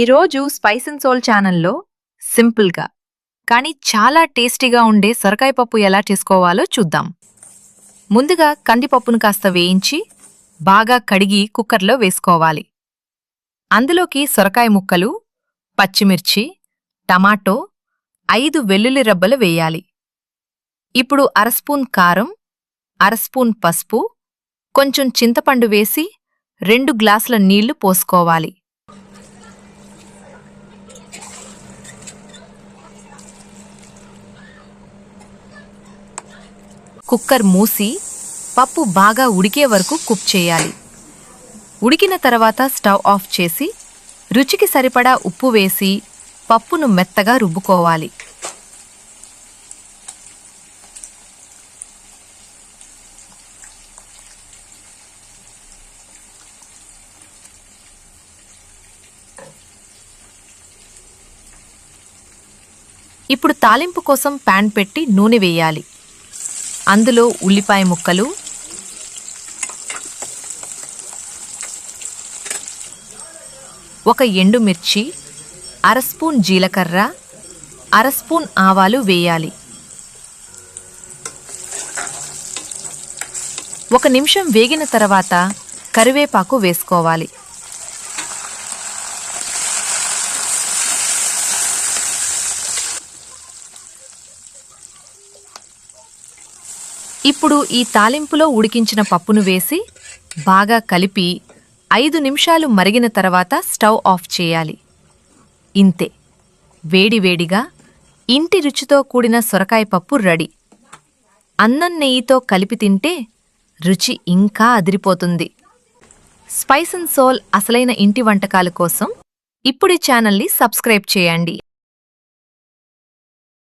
ఈరోజు spice and soul ఛానల్లో సింపుల్గా కానీ చాలా టేస్టీగా ఉండే సొరకాయ పప్పు ఎలా చేసుకోవాలో చూద్దాం. ముందుగా కందిపప్పును కాస్త వేయించి బాగా కడిగి కుక్కర్లో వేసుకోవాలి. అందులోకి సొరకాయ ముక్కలు పచ్చిమిర్చి టమాటో ఐదు వెల్లుల్లి రబ్బలు వేయాలి. ఇప్పుడు అర స్పూన్ కారం అర స్పూన్ పసుపు కొంచెం చింతపండు వేసి రెండు గ్లాసుల నీళ్ళు పోసుకోవాలి. కుక్కర్ మూసి పప్పు బాగా ఉడికే వరకు కుక్ చేయాలి. ఉడికిన తర్వాత స్టవ్ ఆఫ్ చేసి రుచికి సరిపడా ఉప్పు వేసి పప్పును మెత్తగా రుబ్బుకోవాలి. ఇప్పుడు తాలింపు కోసం ప్యాన్ పెట్టి నూనె వేయాలి. అందులో ఉల్లిపాయ ముక్కలు. ఒక ఎండుమిర్చి అర స్పూన్ జీలకర్ర అర స్పూన్ ఆవాలు వేయాలి. ఒక నిమిషం వేగిన తర్వాత కరివేపాకు వేసుకోవాలి. ఇప్పుడు ఈ తాలింపులో ఉడికించిన పప్పును వేసి బాగా కలిపి ఐదు నిమిషాలు మరిగిన తర్వాత స్టవ్ ఆఫ్ చేయాలి. ఇంతే. వేడివేడిగా ఇంటి రుచితో కూడిన సొరకాయ పప్పు రెడీ. అన్నం నెయ్యితో కలిపి తింటే రుచి ఇంకా అదిరిపోతుంది. స్పైస్ అండ్ సోల్ అసలైన ఇంటి వంటకాల కోసం ఇప్పుడు ఈ ఛానల్ని సబ్స్క్రైబ్ చేయండి.